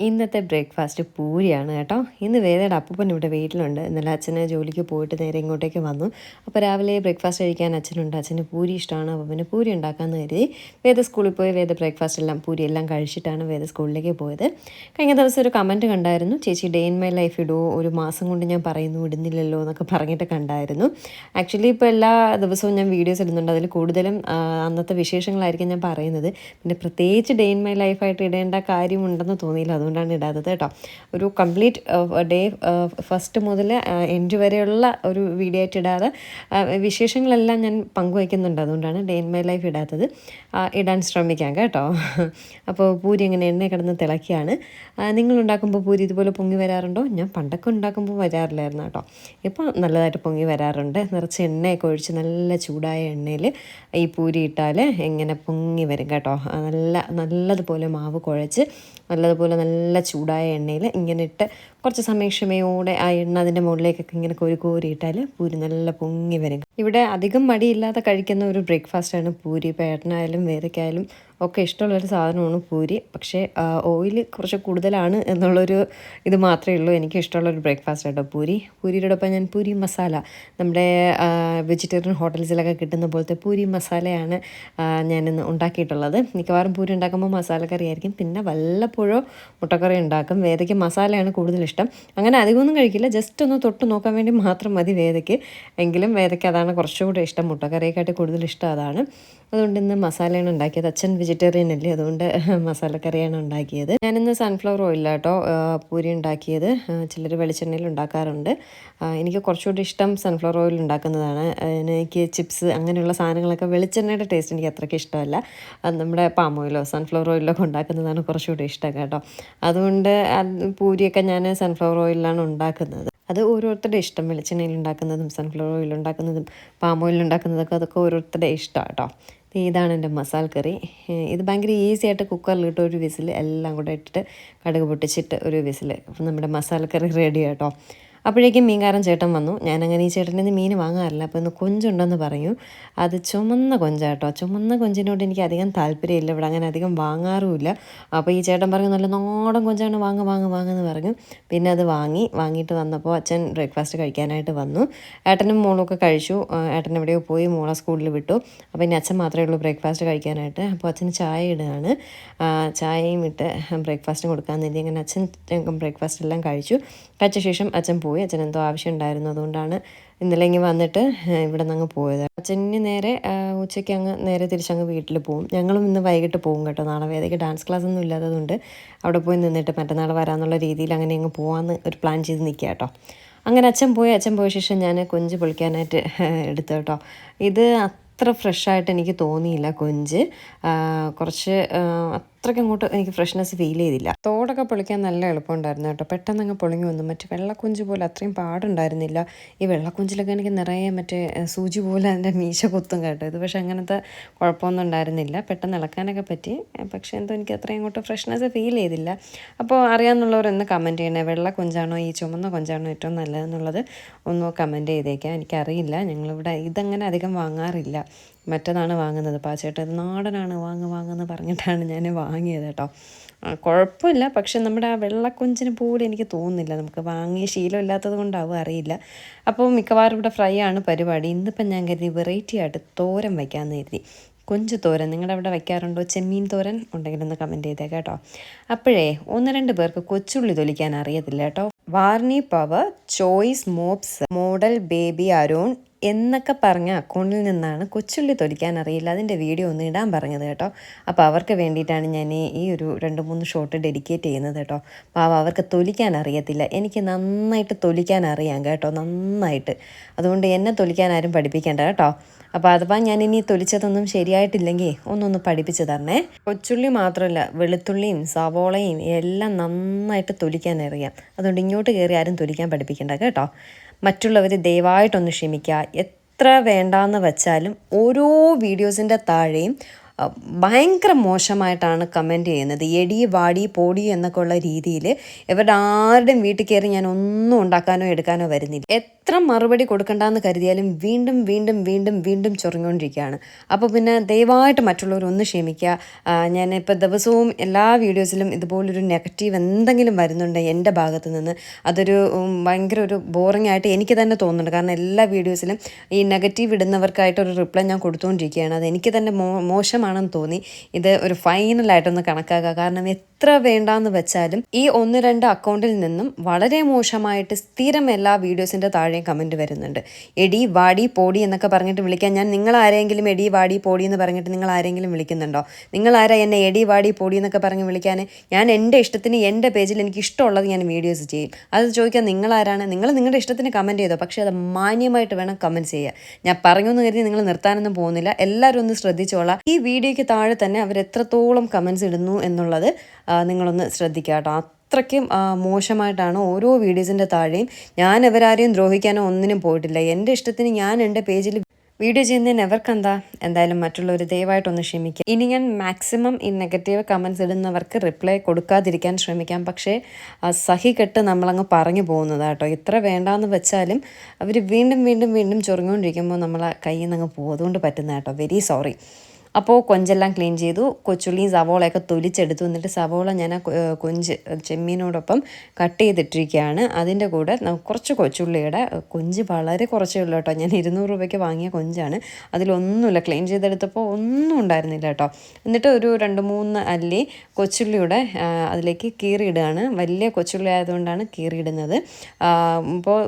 ഇന്നത്തെ ബ്രേക്ക്ഫാസ്റ്റ് പൂരിയാണ് കേട്ടോ. ഇന്ന് വേദയുടെ അപ്പൂപ്പൻ ഇവിടെ വീട്ടിലുണ്ട്. ഇന്നലെ അച്ഛനെ ജോലിക്ക് പോയിട്ട് നേരെ ഇങ്ങോട്ടേക്ക് വന്നു. അപ്പോൾ രാവിലെ ബ്രേക്ക്ഫാസ്റ്റ് കഴിക്കാൻ അച്ഛനുണ്ട്. അച്ഛന് പൂരി ഇഷ്ടമാണ്. അപ്പോൾ പിന്നെ പൂരി ഉണ്ടാക്കാമെന്ന് കരുതി വേദ സ്കൂളിൽ പോയി വേദ ബ്രേക്ക്ഫാസ്റ്റ് എല്ലാം പൂരി എല്ലാം കഴിച്ചിട്ടാണ് വേദ സ്കൂളിലേക്ക് പോയത്. കഴിഞ്ഞ ദിവസം ഒരു കമന്റ് കണ്ടായിരുന്നു. ചേച്ചി ഡേ ഇൻ മൈ ലൈഫ് ഇടുമോ ഒരു മാസം കൊണ്ട് ഞാൻ പറയുന്നു ഇടുന്നില്ലല്ലോ എന്നൊക്കെ പറഞ്ഞിട്ട് കണ്ടായിരുന്നു. ആക്ച്വലി ഇപ്പോൾ എല്ലാ ദിവസവും ഞാൻ വീഡിയോസ് ഇടുന്നുണ്ട്. അതിൽ കൂടുതലും അന്നത്തെ വിശേഷങ്ങളായിരിക്കും ഞാൻ പറയുന്നത്. പിന്നെ പ്രത്യേകിച്ച് ഡേ ഇൻ മൈ ലൈഫായിട്ട് ഇടേണ്ട കാര്യമുണ്ടെന്ന് തോന്നിയില്ല. അതുകൊണ്ടാണ് ഇടാത്തത് കേട്ടോ. ഒരു കംപ്ലീറ്റ് ഡേ ഫസ്റ്റ് മുതൽ എൻഡ് വരെയുള്ള ഒരു വീഡിയോ ആയിട്ട് ഇടാതെ വിശേഷങ്ങളെല്ലാം ഞാൻ പങ്കുവയ്ക്കുന്നുണ്ട്. അതുകൊണ്ടാണ് ഡേ ഇൻ മൈ ലൈഫ് ഇടാത്തത്. ഇടാൻ ശ്രമിക്കാം കേട്ടോ. അപ്പോൾ പൂരി എങ്ങനെ എണ്ണ കിടന്ന് തിളക്കിയാണ് നിങ്ങളുണ്ടാക്കുമ്പോൾ പൂരി ഇതുപോലെ പൊങ്ങി വരാറുണ്ടോ? ഞാൻ പണ്ടൊക്കെ ഉണ്ടാക്കുമ്പോൾ വരാറില്ലായിരുന്നു കേട്ടോ. ഇപ്പോൾ നല്ലതായിട്ട് പൊങ്ങി വരാറുണ്ട്. നിറച്ച് എണ്ണയൊക്കെ ഒഴിച്ച് നല്ല ചൂടായ എണ്ണയിൽ ഈ പൂരി ഇട്ടാൽ എങ്ങനെ പൊങ്ങി വരും കേട്ടോ. നല്ല നല്ലതുപോലെ മാവ് കുഴച്ച് നല്ലതുപോലെ നല്ല ചൂടായ എണ്ണയിൽ ഇങ്ങനെ ഇട്ട് കുറച്ച് സമയക്ഷമയോടെ ആ എണ്ണ അതിന്റെ മുകളിലേക്കൊക്കെ ഇങ്ങനെ കോരി കോരിയിട്ടാൽ പൂരി നല്ല പൊങ്ങി വരും. ഇവിടെ അധികം മടിയില്ലാതെ കഴിക്കുന്ന ഒരു ബ്രേക്ക്ഫാസ്റ്റാണ് പൂരി. പേടനായാലും ഏട്ടനായാലും വേദയ്ക്കായാലും ഒക്കെ ഇഷ്ടമുള്ളൊരു സാധനമാണ് പൂരി. പക്ഷേ ഓയിൽ കുറച്ച് കൂടുതലാണ് എന്നുള്ളൊരു ഇത് മാത്രമേ ഉള്ളൂ. എനിക്ക് ഇഷ്ടമുള്ളൊരു ബ്രേക്ക്ഫാസ്റ്റ് കേട്ടോ പൂരി. പൂരിയുടെ ഒപ്പം ഞാൻ പൂരി മസാല. നമ്മുടെ വെജിറ്റേറിയൻ ഹോട്ടൽസിലൊക്കെ കിട്ടുന്ന പോലത്തെ പൂരി മസാലയാണ് ഞാനിന്ന് ഉണ്ടാക്കിയിട്ടുള്ളത്. മിക്കവാറും പൂരി ഉണ്ടാക്കുമ്പോൾ മസാലക്കറി ആയിരിക്കും. പിന്നെ വല്ലപ്പോഴോ മുട്ടക്കറി ഉണ്ടാക്കും. വേദയ്ക്ക് മസാലയാണ് കൂടുതലിഷ്ടം. അങ്ങനെ അധികമൊന്നും കഴിക്കില്ല. ജസ്റ്റ് ഒന്ന് തൊട്ട് നോക്കാൻ വേണ്ടി മാത്രം മതി വേദയ്ക്ക്. എങ്കിലും വേദയ്ക്ക് അതാണ് കുറച്ചുകൂടെ ഇഷ്ടം. മുട്ടക്കറിയെക്കാട്ടി കൂടുതൽ ഇഷ്ടം അതാണ്. അതുകൊണ്ട് ഇന്ന് മസാലയാണ് ഉണ്ടാക്കിയത്. അച്ഛൻ വെജിറ്റേറിയൻ അല്ലേ അതുകൊണ്ട് മസാലക്കറിയാണ് ഉണ്ടാക്കിയത്. ഞാനിന്ന് സൺഫ്ലവർ ആ, പൂരി ഉണ്ടാക്കിയത്. ചിലർ വെളിച്ചെണ്ണയിൽ ഉണ്ടാക്കാറുണ്ട്. എനിക്ക് കുറച്ചുകൂടി ഇഷ്ടം സൺഫ്ലവർ ഓയിൽ ഉണ്ടാക്കുന്നതാണ്. എനിക്ക് ചിപ്സ് അങ്ങനെയുള്ള സാധനങ്ങളൊക്കെ വെളിച്ചെണ്ണയുടെ ടേസ്റ്റ് എനിക്ക് അത്രയ്ക്ക് ഇഷ്ടമല്ല. നമ്മുടെ പാം ഓയിലോ സൺഫ്ലവർ ഓയിലൊക്കെ ഉണ്ടാക്കുന്നതാണ് കുറച്ചുകൂടി ഇഷ്ടം കേട്ടോ. അതുകൊണ്ട് പൂരിയൊക്കെ ഞാൻ സൺഫ്ലവർ ഓയിലാണ് ഉണ്ടാക്കുന്നത്. അത് ഓരോരുത്തരുടെ ഇഷ്ടം. വെളിച്ചെണ്ണയിൽ ഉണ്ടാക്കുന്നതും സൺഫ്ലവർ ഓയിൽ ഉണ്ടാക്കുന്നതും പാം ഓയിൽ ഉണ്ടാക്കുന്നതൊക്കെ അതൊക്കെ ഓരോരുത്തരുടെ ഇഷ്ടമാണ് കേട്ടോ ഇതാണ് എന്റെ മസാല കറി. ഇത് ഭയങ്കര ഈസി ആയിട്ട് കുക്കറിലിട്ട് ഒരു വിസിൽ എല്ലാം കൂടെ ഇട്ടിട്ട് കടുക് പൊട്ടിച്ചിട്ട് ഒരു വിസിൽ അപ്പം നമ്മുടെ മസാല കറി റെഡി കേട്ടോ അപ്പോഴേക്കും മീൻകാരൻ ചേട്ടൻ വന്നു. ഞാനങ്ങനെ ഈ ചേട്ടന്റെ നിന്ന് മീൻ വാങ്ങാറില്ല. അപ്പോൾ ഇന്ന് കൊഞ്ചുണ്ടെന്ന് പറഞ്ഞു. അത് ചുമന്ന കൊഞ്ചാട്ടോ. ചുമന്ന കൊഞ്ചിനോട് എനിക്ക് അധികം താല്പര്യമില്ല. ഇവിടെ അങ്ങനെ അധികം വാങ്ങാറുമില്ല. അപ്പോൾ ഈ ചേട്ടൻ പറഞ്ഞു നല്ല നാടൻ കൊഞ്ചാണ്. വാങ്ങ വാങ്ങ വാങ്ങുമെന്ന് പറഞ്ഞു. പിന്നെ അത് വാങ്ങി വാങ്ങിയിട്ട് വന്നപ്പോൾ അച്ഛൻ ബ്രേക്ക്ഫാസ്റ്റ് കഴിക്കാനായിട്ട് വന്നു. ഏട്ടനും മോളൊക്കെ കഴിച്ചു. ഏട്ടൻ എവിടെയോ പോയി മോളെ സ്കൂളിൽ വിട്ടു. അപ്പോൾ ഇനി അച്ഛൻ മാത്രമേ ഉള്ളൂ ബ്രേക്ക്ഫാസ്റ്റ് കഴിക്കാനായിട്ട്. അപ്പോൾ അച്ഛന് ചായ ഇടുകയാണ്. ചായയും ഇട്ട് ബ്രേക്ക്ഫാസ്റ്റും കൊടുക്കാമെന്ന് കരുതി. അങ്ങനെ അച്ഛൻ ബ്രേക്ക്ഫാസ്റ്റ് എല്ലാം കഴിച്ചു. കഴിച്ച ശേഷം അച്ഛൻ പോയി. അച്ഛൻ എന്തോ ആവശ്യം ഉണ്ടായിരുന്നു അതുകൊണ്ടാണ് ഇന്നലെ ഇങ്ങനെ വന്നിട്ട് ഇവിടെ നിന്ന് അങ്ങ് പോയത്. അച്ഛന് നേരെ ഉച്ചയ്ക്ക് അങ്ങ് നേരെ തിരിച്ചങ്ങ് വീട്ടിൽ പോകും ഞങ്ങളും ഇന്ന് വൈകിട്ട് പോകും കേട്ടോ. നാളെ വേദയ്ക്ക് ഡാൻസ് ക്ലാസ് ഒന്നും ഇല്ലാത്തതുകൊണ്ട് അവിടെ പോയി നിന്നിട്ട് മറ്റന്നാൾ വരാമെന്നുള്ള രീതിയിൽ അങ്ങനെ അങ്ങ് പോകാമെന്ന് ഒരു പ്ലാൻ ചെയ്ത് നിൽക്കുക കേട്ടോ. അങ്ങനെ അച്ഛൻ പോയി. അച്ഛൻ പോയ ശേഷം ഞാൻ കൊഞ്ച് പൊളിക്കാനായിട്ട് എടുത്തു കേട്ടോ. ഇത് അത്ര ഫ്രഷായിട്ട് എനിക്ക് തോന്നിയില്ല കൊഞ്ച്. കുറച്ച് അത്രയ്ക്ക് അങ്ങോട്ട് എനിക്ക് ഫ്രഷ്നെസ് ഫീൽ ചെയ്തില്ല. തോടൊക്കെ പൊളിക്കാൻ നല്ല എളുപ്പമുണ്ടായിരുന്നു കേട്ടോ. പെട്ടെന്ന് അങ്ങ് പൊളിഞ്ഞു വന്നു. മറ്റേ വെള്ളക്കുഞ്ച് പോലെ അത്രയും പാടുണ്ടായിരുന്നില്ല. ഈ വെള്ളക്കുഞ്ചിലൊക്കെ എനിക്ക് നിറയെ മറ്റേ സൂചി പോലെ അതിന്റെ മീശ കുത്തും കേട്ടോ. ഇത് പക്ഷേ അങ്ങനത്തെ കുഴപ്പമൊന്നും ഉണ്ടായിരുന്നില്ല. പെട്ടെന്ന് ഇളക്കാനൊക്കെ പറ്റി. പക്ഷേ എന്തോ എനിക്ക് അത്രയും അങ്ങോട്ട് ഫ്രഷ്നെസ് ഫീൽ ചെയ്തില്ല. അപ്പോൾ അറിയാമെന്നുള്ളവർ ഒന്ന് കമന്റ് ചെയ്യണേ. വെള്ള കൊഞ്ചാണോ ഈ ചുമന്ന കൊഞ്ചാണോ ഏറ്റവും നല്ലതെന്നുള്ളത് ഒന്ന് കമന്റ് ചെയ്തേക്കാം എനിക്കറിയില്ല. ഞങ്ങളിവിടെ ഇതങ്ങനെ അധികം വാങ്ങാറില്ല. മറ്റതാണ് വാങ്ങുന്നത്? പാച്ചേട്ടൻ നാടനാണ് വാങ്ങ് വാങ്ങുമെന്ന് പറഞ്ഞിട്ടാണ് ഞാൻ വാങ്ങിയത് കേട്ടോ. കുഴപ്പമില്ല. പക്ഷെ നമ്മുടെ ആ വെള്ളക്കൊഞ്ചിന് പോലും എനിക്ക് തോന്നുന്നില്ല. നമുക്ക് വാങ്ങിയ ശീലമില്ലാത്തത് കൊണ്ടാവും അറിയില്ല. അപ്പോൾ മിക്കവാറും ഇവിടെ ഫ്രൈ ആണ് പരിപാടി. ഇന്നിപ്പം ഞാൻ കരുതി വെറൈറ്റി ആയിട്ട് തോരൻ വയ്ക്കാമെന്ന് കരുതി. കൊഞ്ച് തോരൻ. നിങ്ങളുടെ അവിടെ വയ്ക്കാറുണ്ടോ? ചെമ്മീൻ തോരൻ? ഉണ്ടെങ്കിൽ ഒന്ന് കമന്റ് ചെയ്തേക്കാം കേട്ടോ. അപ്പോഴേ ഒന്ന് രണ്ട് പേർക്ക് കൊച്ചുള്ളി തൊലിക്കാൻ അറിയത്തില്ല കേട്ടോ. Warnie power choice mops model baby Arun എന്നൊക്കെ പറഞ്ഞ അക്കൗണ്ടിൽ നിന്നാണ് കൊച്ചുള്ളി തൊലിക്കാൻ അറിയില്ല. അതിന്റെ വീഡിയോ ഒന്ന് ഇടാൻ പറഞ്ഞത് കേട്ടോ. അപ്പോൾ അവർക്ക് വേണ്ടിയിട്ടാണ് ഞാൻ ഈ- ഒരു രണ്ട് മൂന്ന് ഷോട്ട് ഡെഡിക്കേറ്റ് ചെയ്യുന്നത് കേട്ടോ. പാവ അവർക്ക് തൊലിക്കാൻ അറിയത്തില്ല. എനിക്ക് നന്നായിട്ട് തൊലിക്കാൻ അറിയാം കേട്ടോ നന്നായിട്ട്. അതുകൊണ്ട് എന്നെ തൊലിക്കാൻ ആരും പഠിപ്പിക്കേണ്ട കേട്ടോ. അപ്പോൾ അഥവാ ഞാൻ ഇനി തൊലിച്ചതൊന്നും ശരിയായിട്ടില്ലെങ്കിൽ ഒന്നൊന്ന് പഠിപ്പിച്ച് തരണേ. കൊച്ചുള്ളി മാത്രമല്ല വെളുത്തുള്ളിയും സവോളയും എല്ലാം നന്നായിട്ട് തൊലിക്കാൻ അറിയാം. അതുകൊണ്ട് ഇങ്ങോട്ട് കയറി ആരും തൊലിക്കാൻ പഠിപ്പിക്കേണ്ട കേട്ടോ. മറ്റുള്ളവർ ദയവായിട്ടൊന്ന് ക്ഷമിക്കുക എത്ര വേണ്ടാന്ന് വെച്ചാലും ഓരോ വീഡിയോസിന്റെ താഴെയും ഭയങ്കര മോശമായിട്ടാണ് കമന്റ് ചെയ്യുന്നത്. എടി വാടി പോടി എന്നൊക്കെ ഉള്ള രീതിയിൽ ഇവരുടെ ആരുടെയും വീട്ടിൽ കയറി ഞാൻ ഒന്നും ഉണ്ടാക്കാനോ എടുക്കാനോ വരുന്നില്ല. എത്ര മറുപടി കൊടുക്കണ്ടെന്ന് കരുതിയാലും വീണ്ടും വീണ്ടും വീണ്ടും വീണ്ടും ചൊറിഞ്ഞുകൊണ്ടിരിക്കുകയാണ് അപ്പോൾ പിന്നെ ദയവായിട്ട് മറ്റുള്ളവരൊന്ന് ക്ഷമിക്കുക. ഞാൻ ഞാനിപ്പോൾ ദിവസവും എല്ലാ വീഡിയോസിലും ഇതുപോലൊരു നെഗറ്റീവ് എന്തെങ്കിലും വരുന്നുണ്ട് എന്റെ ഭാഗത്ത് നിന്ന് അതൊരു ഭയങ്കര ഒരു ബോറിംഗ് ആയിട്ട് എനിക്ക് തന്നെ തോന്നുന്നുണ്ട്. കാരണം എല്ലാ വീഡിയോസിലും ഈ നെഗറ്റീവ് ഇടുന്നവർക്കായിട്ട് ഒരു റിപ്ലൈ ഞാൻ കൊടുത്തുകൊണ്ടിരിക്കുകയാണ് അത് എനിക്ക് തന്നെ മോ മോശമാണെന്ന് തോന്നി. ഇത് ഒരു ഫൈനലായിട്ടൊന്ന് കണക്കാക്കുക. കാരണം എത്ര വേണ്ടാന്ന് വെച്ചാലും ഈ ഒന്ന് രണ്ട് അക്കൗണ്ടിൽ നിന്നും വളരെ മോശമായിട്ട് സ്ഥിരം എല്ലാ വീഡിയോസിന്റെ താഴെയും കമന്റ് വരുന്നുണ്ട്. എടി വാടി പോടി എന്നൊക്കെ പറഞ്ഞിട്ട് വിളിക്കാൻ ഞാൻ നിങ്ങൾ ആരെങ്കിലും എടി വാടി പോടി എന്ന് പറഞ്ഞിട്ട് നിങ്ങൾ ആരെങ്കിലും വിളിക്കുന്നുണ്ടോ? നിങ്ങൾ ആരാ എന്നെ എടി വാടി പോടി എന്നൊക്കെ പറഞ്ഞ് വിളിക്കാൻ? ഞാൻ എന്റെ ഇഷ്ടത്തിന് എന്റെ പേജിൽ എനിക്ക് ഇഷ്ടമുള്ളത് ഞാൻ വീഡിയോസ് ചെയ്യും. അത് ചോദിക്കാൻ നിങ്ങൾ ആരാണ്? നിങ്ങൾ നിങ്ങളുടെ ഇഷ്ടത്തിന് കമന്റ് ചെയ്തോ? പക്ഷേ അത് മാന്യമായിട്ട് വേണം കമന്റ് ചെയ്യുക ഞാൻ പറഞ്ഞു എന്ന് കരുതി നിങ്ങൾ നിർത്താനൊന്നും പോകുന്നില്ല. എല്ലാവരും ഒന്ന് ശ്രദ്ധിച്ചോളാം. ഈ വീഡിയോയ്ക്ക് താഴെ തന്നെ അവർ എത്രത്തോളം കമൻസ് ഇടുന്നു എന്നുള്ളത് നിങ്ങളൊന്ന് ശ്രദ്ധിക്കുക കേട്ടോ അത്രയ്ക്കും മോശമായിട്ടാണ് ഓരോ വീഡിയോസിന്റെ താഴെയും ഞാൻ ഇവരാരെയും ദ്രോഹിക്കാനോ ഒന്നിനും പോയിട്ടില്ല. എന്റെ ഇഷ്ടത്തിന് ഞാൻ എന്റെ പേജിൽ വീഡിയോ ചെയ്യുന്നതിന് എവർക്കെന്താ? എന്തായാലും മറ്റുള്ളവർ ദയവായിട്ടൊന്ന് ക്ഷമിക്കുക ഇനി ഞാൻ മാക്സിമം ഈ നെഗറ്റീവ് കമൻസ് ഇടുന്നവർക്ക് റിപ്ലൈ കൊടുക്കാതിരിക്കാൻ ശ്രമിക്കാം. പക്ഷേ സഹി കെട്ട് നമ്മളങ്ങ് പറഞ്ഞു പോകുന്നത് കേട്ടോ. ഇത്ര വേണ്ടാന്ന് വെച്ചാലും അവർ വീണ്ടും വീണ്ടും വീണ്ടും ചൊറിഞ്ഞുകൊണ്ടിരിക്കുമ്പോൾ നമ്മളെ കയ്യിൽ നിന്ന് അങ്ങ് പോകും അതുകൊണ്ട് പറ്റുന്ന കേട്ടോ. വെരി സോറി അപ്പോൾ കൊഞ്ചെല്ലാം ക്ലീൻ ചെയ്തു. കൊച്ചുള്ളിയും സവോളയൊക്കെ തൊലിച്ചെടുത്തു. എന്നിട്ട് സവോള ഞാൻ ആ കൊഞ്ച് ചെമ്മീനോടൊപ്പം കട്ട് ചെയ്തിട്ടിരിക്കുകയാണ്. അതിന്റെ കൂടെ കുറച്ച് കൊച്ചുള്ളിയുടെ കൊഞ്ച് വളരെ കുറച്ചേ ഉള്ളൂ കേട്ടോ. ഞാൻ ഇരുന്നൂറ് രൂപയ്ക്ക് വാങ്ങിയ കൊഞ്ചാണ്. അതിലൊന്നുമില്ല. ക്ലീൻ ചെയ്തെടുത്തപ്പോൾ ഒന്നും ഉണ്ടായിരുന്നില്ല കേട്ടോ. എന്നിട്ട് ഒരു രണ്ട് മൂന്ന് അല്ലി കൊച്ചുള്ളിയുടെ അതിലേക്ക് കീറിയിടുകയാണ്. വലിയ കൊച്ചുള്ളി ആയതുകൊണ്ടാണ് കീറിയിടുന്നത്. ഇപ്പോൾ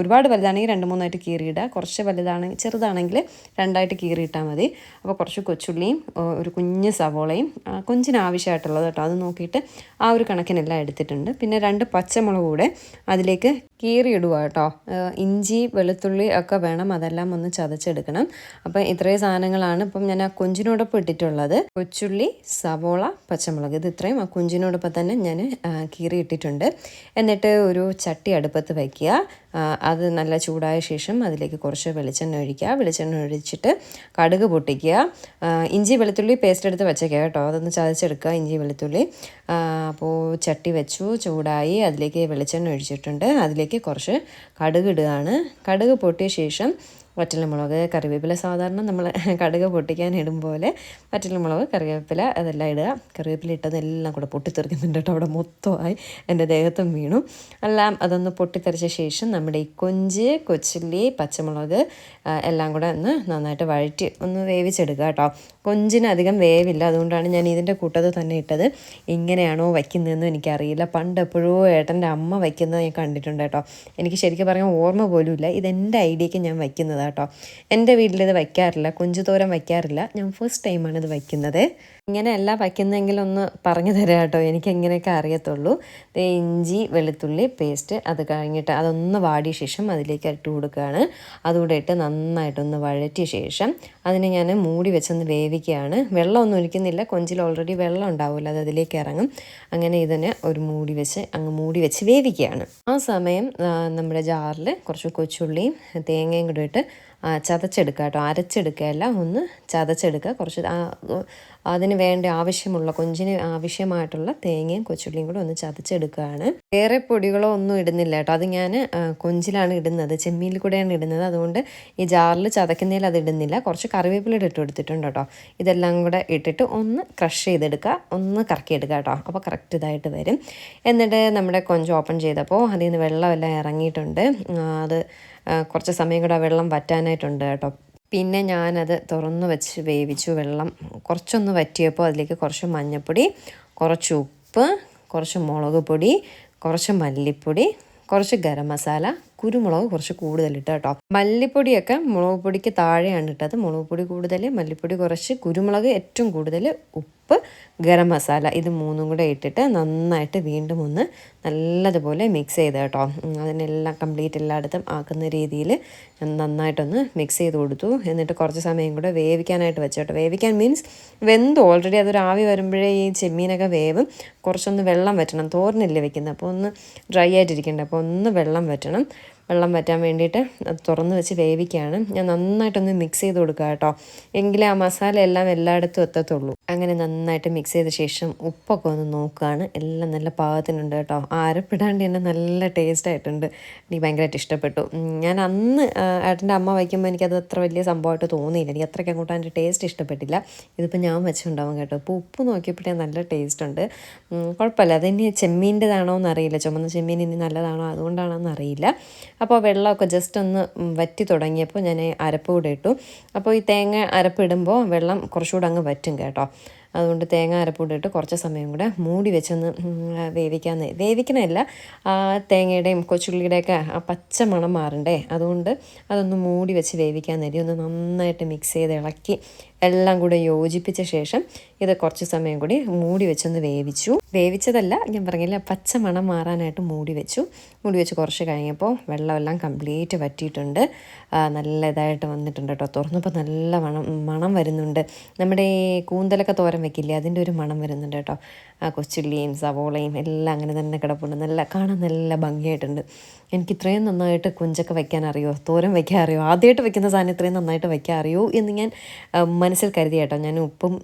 ഒരുപാട് വലുതാണെങ്കിൽ രണ്ട് മൂന്നായിട്ട് കീറിയിടുക. കുറച്ച് വലുതാണെങ്കിൽ ചെറുതാണെങ്കിൽ രണ്ടായിട്ട് കീറിയിട്ടാൽ മതി. അപ്പോൾ കുറച്ച് കൊച്ചുള്ളിയും ആ, ഒരു കുഞ്ഞ് സവോളയും കൊഞ്ചിന് ആവശ്യമായിട്ടുള്ളത് കേട്ടോ. അത് നോക്കിയിട്ട് ആ ഒരു കണക്കിനെല്ലാം എടുത്തിട്ടുണ്ട്. പിന്നെ രണ്ട് പച്ചമുളക് കൂടെ അതിലേക്ക് കീറിയിടുക കേട്ടോ. ഇഞ്ചി വെളുത്തുള്ളി ഒക്കെ വേണം. അതെല്ലാം ഒന്ന് ചതച്ചെടുക്കണം. അപ്പം ഇത്രയും സാധനങ്ങളാണ് ഇപ്പം ഞാൻ ആ കൊഞ്ചിനോടൊപ്പം ഇട്ടിട്ടുള്ളത്. കൊച്ചുള്ളി സവോള പച്ചമുളക്. ഇത് ഇത്രയും ആ കൊഞ്ചിനോടൊപ്പം തന്നെ ഞാൻ കീറി ഇട്ടിട്ടുണ്ട് എന്നിട്ട് ഒരു ചട്ടി അടുപ്പത്ത് വയ്ക്കുക അത് നല്ല ചൂടായ ശേഷം അതിലേക്ക് കുറച്ച് വെളിച്ചെണ്ണ ഒഴിക്കുക. വെളിച്ചെണ്ണ ഒഴിച്ചിട്ട് കടുക് പൊട്ടിക്കുക. ഇഞ്ചി വെളുത്തുള്ളി പേസ്റ്റ് എടുത്ത് വെച്ചേക്കാം കേട്ടോ. അതൊന്ന് ചതച്ചെടുക്കുക ഇഞ്ചി വെളുത്തുള്ളി. അപ്പോൾ ചട്ടി വെച്ചു ചൂടായി അതിലേക്ക് വെളിച്ചെണ്ണ ഒഴിച്ചിട്ടുണ്ട്. അതിലേക്ക് കുറച്ച് കടുക് ഇടുകയാണ്. കടുക് പൊട്ടിയ ശേഷം വറ്റൽമുളക് കറിവേപ്പില സാധാരണ നമ്മൾ കടുക് പൊട്ടിക്കാൻ ഇടും പോലെ വറ്റൽമുളക് കറിവേപ്പില അതെല്ലാം ഇടുക. കറിവേപ്പില ഇട്ടതെല്ലാം കൂടെ പൊട്ടിത്തെറിക്കുന്നുണ്ട് കേട്ടോ. അവിടെ മൊത്തമായി എന്റെ ദേഹത്തും വീണു. എല്ലാം അതൊന്ന് പൊട്ടിത്തെറിച്ച ശേഷം നമ്മുടെ ഈ കൊഞ്ച് കൊച്ചില്ലി പച്ചമുളക് എല്ലാം കൂടെ ഒന്ന് നന്നായിട്ട് വഴറ്റി ഒന്ന് വേവിച്ചെടുക്കുക കേട്ടോ. കൊഞ്ചിന് അധികം വേവില്ല. അതുകൊണ്ടാണ് ഞാൻ ഇതിന്റെ കൂട്ടത് തന്നെ ഇട്ടത്. ഇങ്ങനെയാണോ വയ്ക്കുന്നതെന്നും എനിക്കറിയില്ല. പണ്ട് എപ്പോഴോ ഏട്ടന്റെ അമ്മ വയ്ക്കുന്നത് ഞാൻ കണ്ടിട്ടുണ്ട് കേട്ടോ. എനിക്ക് ശരിക്കും പറയാൻ ഓർമ്മ പോലും പോലുമില്ല. ഇതെന്റെ ഐഡിയക്ക് ഞാൻ വയ്ക്കുന്നത് കേട്ടോ. എന്റെ വീട്ടിൽ ഇത് വയ്ക്കാറില്ല. കുഞ്ചുതോരം വയ്ക്കാറില്ല. ഞാൻ ഫസ്റ്റ് ടൈമാണ് ഇത് വയ്ക്കുന്നത്. ഇങ്ങനെയല്ല വയ്ക്കുന്നതെങ്കിൽ ഒന്ന് പറഞ്ഞു തരാം കേട്ടോ. എനിക്ക് എങ്ങനെയൊക്കെ അറിയത്തുള്ളൂ. ഇഞ്ചി വെളുത്തുള്ളി പേസ്റ്റ് അത് കഴിഞ്ഞിട്ട് അതൊന്ന് വാടിയ ശേഷം അതിലേക്ക് ഇട്ട് കൊടുക്കുകയാണ്. അതുകൂടെ ഇട്ട് നന്നായിട്ടൊന്ന് വഴറ്റിയ ശേഷം അതിനെ ഞാൻ മൂടി വെച്ചൊന്ന് വേവിക്കുകയാണ്. വെള്ളമൊന്നും ഒഴിക്കുന്നില്ല. കൊഞ്ചിൽ ഓൾറെഡി വെള്ളം ഉണ്ടാവില്ല അത് അതിലേക്ക് ഇറങ്ങും. അങ്ങനെ ഇതിനെ ഒരു മൂടി വെച്ച് അങ്ങ് മൂടി വെച്ച് വേവിക്കുകയാണ്. ആ സമയം നമ്മുടെ ജാറിൽ കുറച്ച് കൊച്ചുള്ളിയും തേങ്ങയും കൂടെ ഇട്ട് ചതച്ചെടുക്കുക കേട്ടോ. അരച്ചെടുക്കുകയല്ല ഒന്ന് ചതച്ചെടുക്കുക. കുറച്ച് അതിന് വേണ്ട ആവശ്യമുള്ള കൊഞ്ചിന് ആവശ്യമായിട്ടുള്ള തേങ്ങയും കൊച്ചുള്ളിയും കൂടെ ഒന്ന് ചതച്ചെടുക്കുകയാണ്. വേറെ പൊടികളോ ഒന്നും ഇടുന്നില്ല കേട്ടോ. അത് ഞാൻ കൊഞ്ചിലാണ് ഇടുന്നത്. ചെമ്മീനിൽ കൂടെയാണ് ഇടുന്നത്. അതുകൊണ്ട് ഈ ജാറിൽ ചതക്കുന്നതിൽ അത് ഇടുന്നില്ല. കുറച്ച് കറിവേപ്പില ഇട്ട് കൊടുത്തിട്ടുണ്ട് കേട്ടോ. ഇതെല്ലാം കൂടെ ഇട്ടിട്ട് ഒന്ന് ക്രഷ് ചെയ്തെടുക്കുക. ഒന്ന് കറക്കിയെടുക്കുക കേട്ടോ. അപ്പോൾ കറക്റ്റ് ഇതായിട്ട് വരും. എന്നിട്ട് നമ്മുടെ കൊഞ്ച് ഓപ്പൺ ചെയ്തപ്പോൾ അതിൽ നിന്ന് വെള്ളമെല്ലാം ഇറങ്ങിയിട്ടുണ്ട്. അത് കുറച്ച് സമയം കൂടെ വെള്ളം വറ്റാനായിട്ടുണ്ട് കേട്ടോ. പിന്നെ ഞാനത് തുറന്നു വെച്ച് വേവിച്ചു വെള്ളം. കുറച്ചൊന്ന് വറ്റിയപ്പോൾ അതിലേക്ക് കുറച്ച് മഞ്ഞൾപ്പൊടി കുറച്ച് ഉപ്പ് കുറച്ച് മുളക് പൊടി കുറച്ച് മല്ലിപ്പൊടി കുറച്ച് ഗരം മസാല കുരുമുളക് കുറച്ച് കൂടുതലിട്ട് കേട്ടോ. മല്ലിപ്പൊടിയൊക്കെ മുളക് പൊടിക്ക് താഴെയാണ് ഇട്ടത്. മുളക് പൊടി കൂടുതൽ മല്ലിപ്പൊടി കുറച്ച് കുരുമുളക് ഏറ്റവും കൂടുതൽ ഉപ്പ് ഗരം മസാല ഇത് മൂന്നും കൂടെ ഇട്ടിട്ട് നന്നായിട്ട് വീണ്ടും ഒന്ന് നല്ലതുപോലെ മിക്സ് ചെയ്ത് കേട്ടോ. അതിനെല്ലാം കംപ്ലീറ്റ് എല്ലായിടത്തും ആക്കുന്ന രീതിയിൽ നന്നായിട്ടൊന്ന് മിക്സ് ചെയ്ത് കൊടുത്തു. എന്നിട്ട് കുറച്ച് സമയം കൂടെ വേവിക്കാനായിട്ട് വെച്ചു കേട്ടോ. വേവിക്കാൻ മീൻസ് വെന്തു ഓൾറെഡി അതൊരു ആവി വരുമ്പോഴേ ഈ ചെമ്മീനൊക്കെ വേവും. കുറച്ചൊന്ന് വെള്ളം വറ്റണം. തോരനല്ലേ വെക്കുന്നത്. അപ്പോൾ ഒന്ന് ഡ്രൈ ആയിട്ടിരിക്കേണ്ട. അപ്പോൾ ഒന്ന് വെള്ളം വറ്റണം. വെള്ളം വറ്റാൻ വേണ്ടിയിട്ട് അത് തുറന്ന് വെച്ച് വേവിക്കുകയാണ്. ഞാൻ നന്നായിട്ടൊന്ന് മിക്സ് ചെയ്ത് കൊടുക്കുക കേട്ടോ. എങ്കിലേ ആ മസാല എല്ലാം എല്ലായിടത്തും എത്തത്തുള്ളൂ. അങ്ങനെ നന്നായിട്ട് മിക്സ് ചെയ്ത ശേഷം ഉപ്പൊക്കെ ഒന്ന് നോക്കുകയാണ്. എല്ലാം നല്ല പാകത്തിനുണ്ട് കേട്ടോ. ആരപ്പിടാണ്ട് തന്നെ നല്ല ടേസ്റ്റ് ആയിട്ടുണ്ട്. എനിക്ക് ഭയങ്കരമായിട്ട് ഇഷ്ടപ്പെട്ടു. ഞാൻ അന്ന് ഏട്ടന്റെ അമ്മ വയ്ക്കുമ്പോൾ എനിക്കത് അത്ര വലിയ സംഭവമായിട്ട് തോന്നിയില്ല. എനിക്ക് അത്രയ്ക്ക് അങ്ങോട്ട് അതിന്റെ ടേസ്റ്റ് ഇഷ്ടപ്പെട്ടില്ല. ഇതിപ്പോൾ ഞാൻ വെച്ചിട്ടുണ്ടാവും കേട്ടോ. ഇപ്പോൾ ഉപ്പ് നോക്കിയപ്പോഴേ നല്ല ടേസ്റ്റ് ഉണ്ട്. കുഴപ്പമില്ല. അതിനി ചെമ്മീന്റെതാണോ എന്നറിയില്ല ചുമന്ന ചെമ്മീൻ ഇനി നല്ലതാണോ അതുകൊണ്ടാണോ എന്നറിയില്ല അപ്പോൾ വെള്ളമൊക്കെ ജസ്റ്റ് ഒന്ന് വറ്റി തുടങ്ങിയപ്പോൾ ഞാൻ അരപ്പ് കൂടെ ഇട്ടു. അപ്പോൾ ഈ തേങ്ങ അരപ്പിടുമ്പോൾ വെള്ളം കുറച്ചുകൂടെ അങ്ങ് വറ്റും കേട്ടോ. അതുകൊണ്ട് തേങ്ങ അരപ്പൂടിട്ട് കുറച്ച് സമയം കൂടെ മൂടി വെച്ചൊന്ന് വേവിക്കാൻ വേവിക്കണമല്ല ആ തേങ്ങയുടെയും കൊച്ചുള്ളിയുടെയൊക്കെ ആ പച്ച മണം മാറണ്ടേ? അതുകൊണ്ട് അതൊന്ന് മൂടി വെച്ച് വേവിക്കാൻ നേരി ഒന്ന് നന്നായിട്ട് മിക്സ് ചെയ്ത് ഇളക്കി എല്ലാം കൂടെ യോജിപ്പിച്ച ശേഷം ഇത് കുറച്ച് സമയം കൂടി മൂടി വെച്ചൊന്ന് വേവിച്ചു. വേവിച്ചതല്ല ഞാൻ പറഞ്ഞില്ല പച്ച മണം മാറാനായിട്ട് മൂടി വെച്ചു. മൂടി വെച്ച് കുറച്ച് കഴിഞ്ഞപ്പോൾ വെള്ളമെല്ലാം കംപ്ലീറ്റ് വറ്റിയിട്ടുണ്ട്. നല്ല ഇതായിട്ട് വന്നിട്ടുണ്ട് കേട്ടോ. തുറന്നപ്പോൾ നല്ല മണം മണം വരുന്നുണ്ട്. നമ്മുടെ കൂന്തലൊക്കെ തോരൻ വെക്കില്ലേ അതിന്റെ ഒരു മണം വരുന്നുണ്ട് കേട്ടോ. ആ കൊച്ചുള്ളിയും സവോളയും എല്ലാം അങ്ങനെ തന്നെ കിടപ്പുണ്ട്. നല്ല കാണാൻ നല്ല ഭംഗിയായിട്ടുണ്ട്. എനിക്ക് ഇത്രയും നന്നായിട്ട് കുഞ്ചൊക്കെ വെക്കാൻ അറിയോ? തോരൻ വെക്കാൻ അറിയോ? ആദ്യമായിട്ട് വെക്കുന്ന സാധനം ഇത്രയും നന്നായിട്ട് വെക്കാൻ അറിയോ എന്ന് ഞാൻ മനസ്സിൽ കരുതി കേട്ടോ. ഞാൻ ഉപ്പും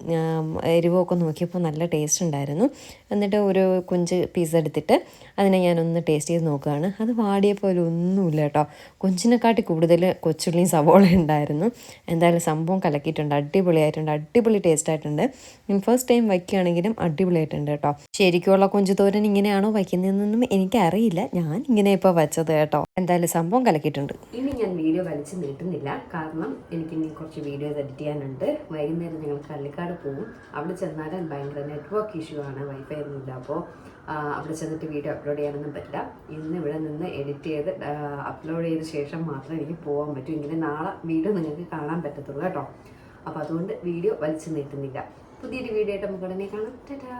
എരിവുമൊക്കെ നോക്കിയപ്പോൾ നല്ല ടേസ്റ്റ് ഉണ്ടായിരുന്നു. എന്നിട്ട് ഒരു കുഞ്ച് പീസ് എടുത്തിട്ട് അതിനെ ഞാനൊന്ന് ടേസ്റ്റ് ചെയ്ത് നോക്കുകയാണ്. അത് വാടിയപ്പോൾ ഒന്നുമില്ല കേട്ടോ. കൊഞ്ചിനെക്കാട്ടി കൂടുതൽ കൊച്ചുള്ളിയും സവോള ഉണ്ടായിരുന്നു. എന്തായാലും സംഭവം കലക്കിയിട്ടുണ്ട്. അടിപൊളിയായിട്ടുണ്ട്. അടിപൊളി ടേസ്റ്റ് ആയിട്ടുണ്ട്. ഞാൻ ഫസ്റ്റ് ടൈം വയ്ക്കുകയാണെങ്കിലും അടിപൊളിയായിട്ടുണ്ട് കേട്ടോ. ശരിക്കുള്ള കൊഞ്ചു തോരൻ ഇങ്ങനെയാണോ വയ്ക്കുന്നതെന്നൊന്നും എനിക്കറിയില്ല. ഞാൻ ഇങ്ങനെ ഇപ്പോൾ വെച്ചത്. കേട്ടോ. എന്തായാലും സംഭവം കലക്കിയിട്ടുണ്ട്. ഇനി ഞാൻ വീഡിയോ വലിച്ചു നീട്ടുന്നില്ല. കാരണം എനിക്ക് ഇനി കുറച്ച് വീഡിയോസ് എഡിറ്റ് ചെയ്യാനുണ്ട്. വൈകുന്നേരം ഞങ്ങൾ കള്ളിക്കാട് പോകും. അവിടെ ചെന്നാലും ഭയങ്കര നെറ്റ്വർക്ക് ഇഷ്യൂ ആണ്. വൈഫൈ ഒന്നും ഇല്ല അപ്പോൾ അവിടെ ചെന്നിട്ട് വീഡിയോ അപ്ലോഡ് ചെയ്യാനൊന്നും പറ്റില്ല. ഇന്ന് ഇവിടെ നിന്ന് എഡിറ്റ് ചെയ്ത് അപ്ലോഡ് ചെയ്ത ശേഷം മാത്രമേ എനിക്ക് പോകാൻ പറ്റൂ. ഇങ്ങനെ നാളെ വീഡിയോ നിങ്ങൾക്ക് കാണാൻ പറ്റത്തുള്ളൂ കേട്ടോ. അപ്പോൾ അതുകൊണ്ട് വീഡിയോ വലിച്ചു നീട്ടുന്നില്ല. പുതിയൊരു വീഡിയോ ആയിട്ട് നമുക്ക് ഉടനെ കാണാം. ടാറ്റാ.